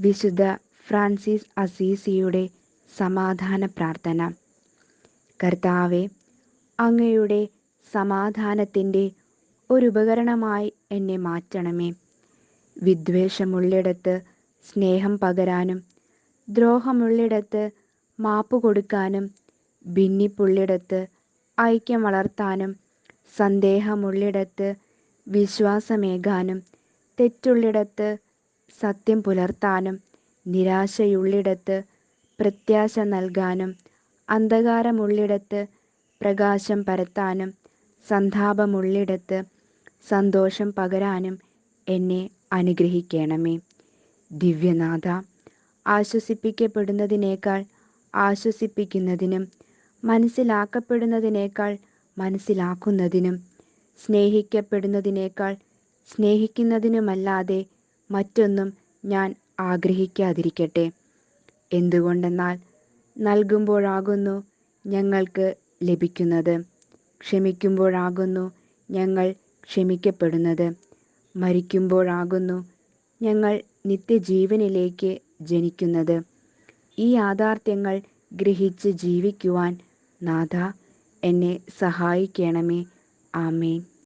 വിശുദ്ധ ഫ്രാൻസിസ് അസീസിയുടെ സമാധാന പ്രാർത്ഥന. കർത്താവെ അങ്ങയുടെ സമാധാനത്തിന്റെ ഒരു ഉപകരണമായി എന്നെ മാറ്റണമേ. വിദ്വേഷമുള്ളിടത്ത് സ്നേഹം പകരാനും ദ്രോഹമുള്ളിടത്ത് മാപ്പ് കൊടുക്കാനും ഭിന്നിപ്പുള്ളിടത്ത് ഐക്യം വളർത്താനും സന്ദേഹമുള്ളിടത്ത് വിശ്വാസമേകാനും തെറ്റുള്ളിടത്ത് സത്യം പുലർത്താനും നിരാശയുള്ളിടത്ത് പ്രത്യാശ നൽകാനും അന്ധകാരമുള്ളിടത്ത് പ്രകാശം പരത്താനും സന്താപമുള്ളിടത്ത് സന്തോഷം പകരാനും എന്നെ അനുഗ്രഹിക്കണമേ. ദിവ്യനാഥ ആശ്വസിപ്പിക്കപ്പെടുന്നതിനേക്കാൾ ആശ്വസിപ്പിക്കുന്നതിനും മനസ്സിലാക്കപ്പെടുന്നതിനേക്കാൾ മനസ്സിലാക്കുന്നതിനും സ്നേഹിക്കപ്പെടുന്നതിനേക്കാൾ സ്നേഹിക്കുന്നതിനുമല്ലാതെ മറ്റൊന്നും ഞാൻ ആഗ്രഹിക്കാതിരിക്കട്ടെ. എന്തുകൊണ്ടെന്നാൽ നൽകുമ്പോഴാകുന്നു ഞങ്ങൾക്ക് ലഭിക്കുന്നത്. ക്ഷമിക്കുമ്പോഴാകുന്നു ഞങ്ങൾ ക്ഷമിക്കപ്പെടുന്നത്. മരിക്കുമ്പോഴാകുന്നു ഞങ്ങൾ നിത്യജീവനിലേക്ക് ജനിക്കുന്നത്. ഈ യാഥാർത്ഥ്യങ്ങൾ ഗ്രഹിച്ച് ജീവിക്കുവാൻ നാഥ എന്നെ സഹായിക്കണമേ. ആമേൻ.